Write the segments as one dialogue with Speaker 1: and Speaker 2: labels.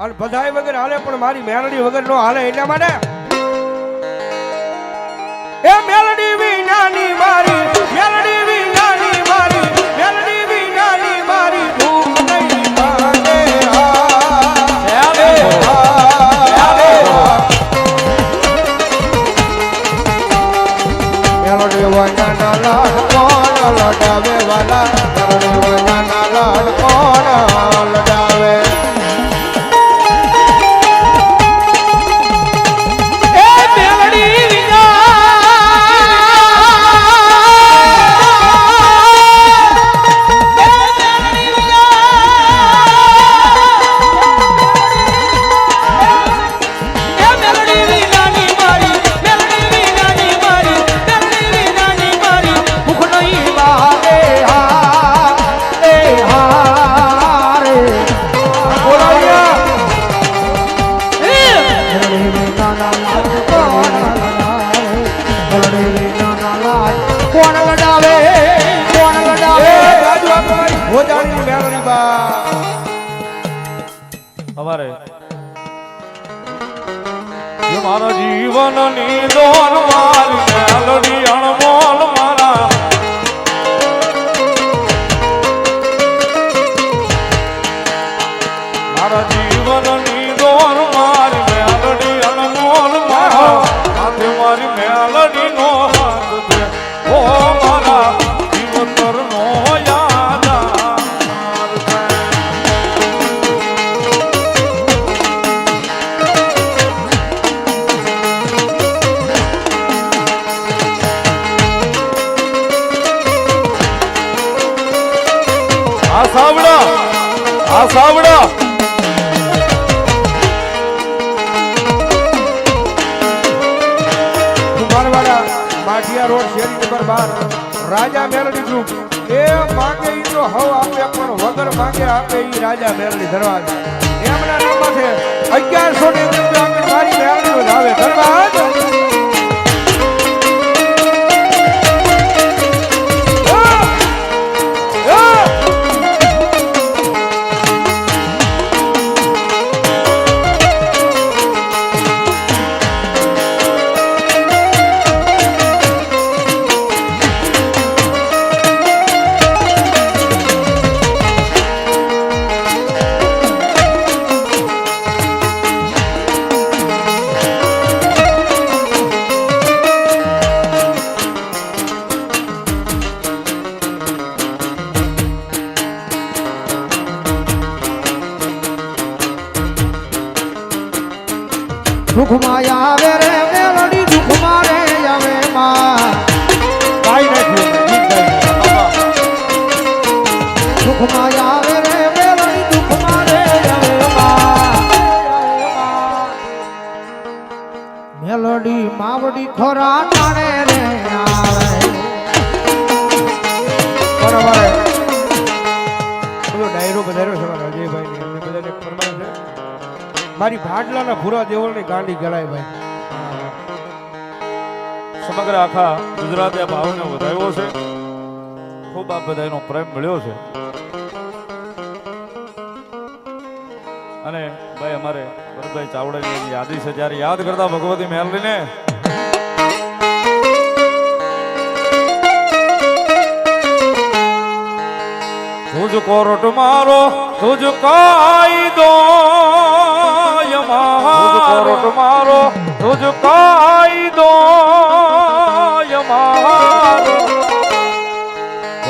Speaker 1: અને બધાય વગર હાલે, પણ મારી મેલડી વગર નો હાલે એટલા માટે. એ મેલડી વિનાની મારી
Speaker 2: અમારે. મારા જીવનની દોર મારી મેલડી અણમોલ મારા. મારા જીવનની દોર મારી મેલડી અણમોલ મારા. મારી મેલડી નો
Speaker 1: માઠિયા રોડ શેરી નંબર બાર રાજા મેલડી ગ્રુપ એ માંગે ઈ તો હવ આપે, પણ વગર માંગે આપે ઈ રાજા મેલડી દરવાજા. એમના
Speaker 3: દુઃખમાં આવે રે, મેલડી દુઃખમાં રે, આવે દુઃખમાં આવે રે, મેલડી દુઃખમાં રે, આવે મેલડી, માવડી ખોરા ટાણે
Speaker 1: મારી ભાડલાના ભૂરા દેવળની ગાંડી ગળાય ભાઈ.
Speaker 2: સમગ્ર આખા ગુજરાતે આ ભાવને વધાવ્યો છે. ખૂબ આ બધાનો પ્રેમ મળ્યો છે. અને ભાઈ અમારે ભરતભાઈ ચાવડાની યાદી છે, જ્યારે યાદ કરતા ભગવતી મેલડીને તુજ કોરટ મારો, તુજ કાયદો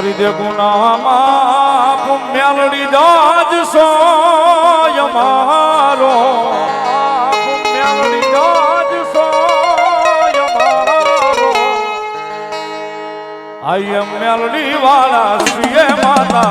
Speaker 2: કરી દે ગુનામાં પુમ્યાલડી જાજ સો યમારો પુમ્યાલડી જાજ સો યમારો આઈ એમ મેલડી વાળા શ્રીએ માતા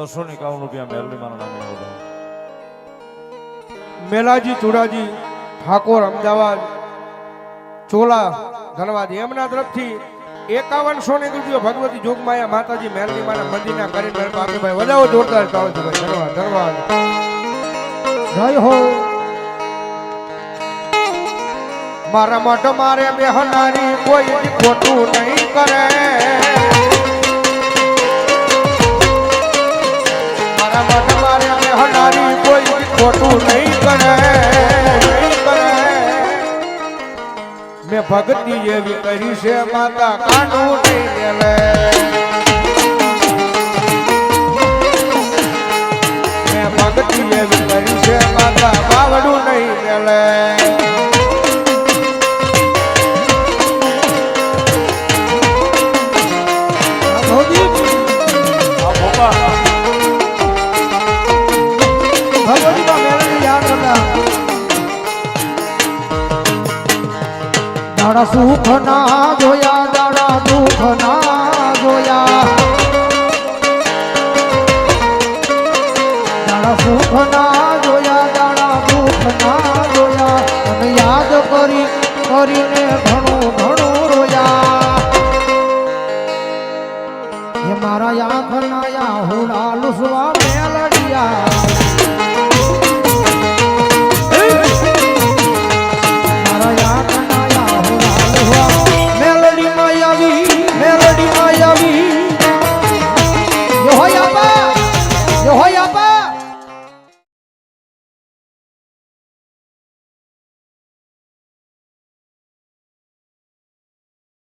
Speaker 2: બસો ને એકાવન રૂપિયા મેલડી મારા નામે
Speaker 1: મેલાજી, ચુડાજી, ઠાકોર, અમદાવાદ, ચોલા, ધનવાદ, એમના તરફથી એકાવનસો ને રૂપિયો ભગવતી જોગમાયા માતાજી મેલની મારા મંદિરના કરી મેળ પાસે ભાઈ વધાવો જોરદાર કાવજીભાઈ ધનવાદ ધન્યવાદ
Speaker 3: જય હો.
Speaker 1: મારા મઠ મારે બેહનારી કોઈ ખોટું નહીં કરે. નહીં કરે મેં ભક્તિ એવી કરી છે માતા કાંડું નહીં લે મેં ભક્તિ એવી દાડા સુખ
Speaker 2: ના જોયા,
Speaker 3: દાડા દુઃખ ના જોયા. દાડા સુખ ના જોયા, દાડા દુઃખ ના જોયા. અને યાદ કરી, કરીને ઘણું ઘણું રોયા. એ મારા આંખ ના યા લુસવા